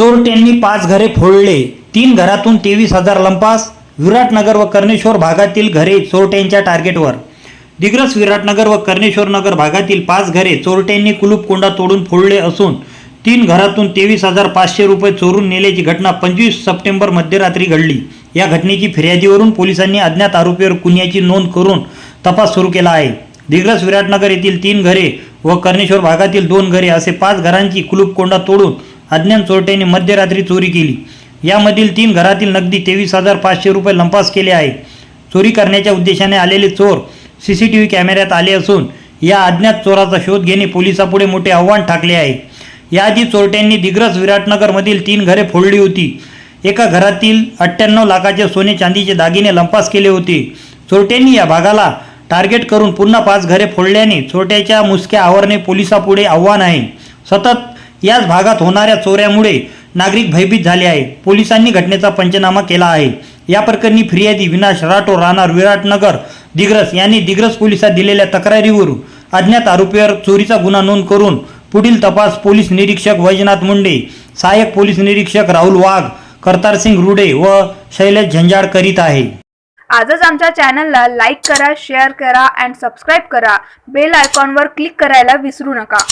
चोरट्यांनी पाच घरे फोडले. तीन घरातून तेवीस हजार लंपास. विराटनगर व कर्णेश्वर भागातील घरे चोरट्यांच्या टार्गेटवर. दिग्रस विराटनगर व कर्णेश्वर नगर भागातील पाच घरे चोरट्यांनी कुलूप कोंडा तोडून फोडले असून तीन घरातून तेवीस हजार पाचशे रुपये चोरून नेल्याची घटना पंचवीस सप्टेंबर मध्यरात्री घडली. या घटनेची फिर्यादीवरून पोलिसांनी अज्ञात आरोपीवर गुन्ह्याची नोंद करून तपास सुरू केला आहे. दिग्रस विराटनगर येथील तीन घरे व कर्णेश्वर भागातील दोन घरे असे पाच घरांची कुलूप कोंडा तोडून अज्ञान चोरट्याने मध्यरात्री चोरी केली. यामधील तीन घरातील नगदी तेवीस हजार पाचशे रुपये लंपास केले आहे. चोरी करण्याच्या उद्देशाने आलेले चोर सी सी टी व्ही कॅमेऱ्यात आले असून या अज्ञात चोराचा शोध घेणे पोलिसापुढे मोठे आव्हान ठाकले आहे. याआधी चोरट्यांनी दिग्रस विराटनगरमधील तीन घरे फोडली होती. एका घरातील अठ्ठ्याण्णव लाखाचे सोने चांदीचे दागिने लंपास केले होते. चोरट्यांनी या भागाला टार्गेट करून पुन्हा पाच घरे फोडल्याने चोरट्याच्या मुसक्या आवरणे पोलिसापुढे आव्हान आहे. सतत याच भागात होणाऱ्या चोऱ्यामुळे नागरिक भयभीत झाले आहे पोलिसांनी घटनेचा पंचनामा केला आहे. या प्रकरणी फिर्यादी विनाश राठोड राहणार विराटनगर दिग्रस यांनी दिग्रस पोलिसात दिलेल्या तक्रारीवरून अज्ञात आरोपीवर चोरीचा गुन्हा नोंद करून पुढील तपास पोलीस निरीक्षक वैजनाथ मुंडे सहाय्यक पोलीस निरीक्षक राहुल वाघ करतारसिंग रुडे व शैलेश झंझाड करीत आहे. आजच आमच्या चॅनलला लाईक करा शेअर करा अँड सबस्क्राईब करा. बेल आयकॉनवर क्लिक करायला विसरू नका.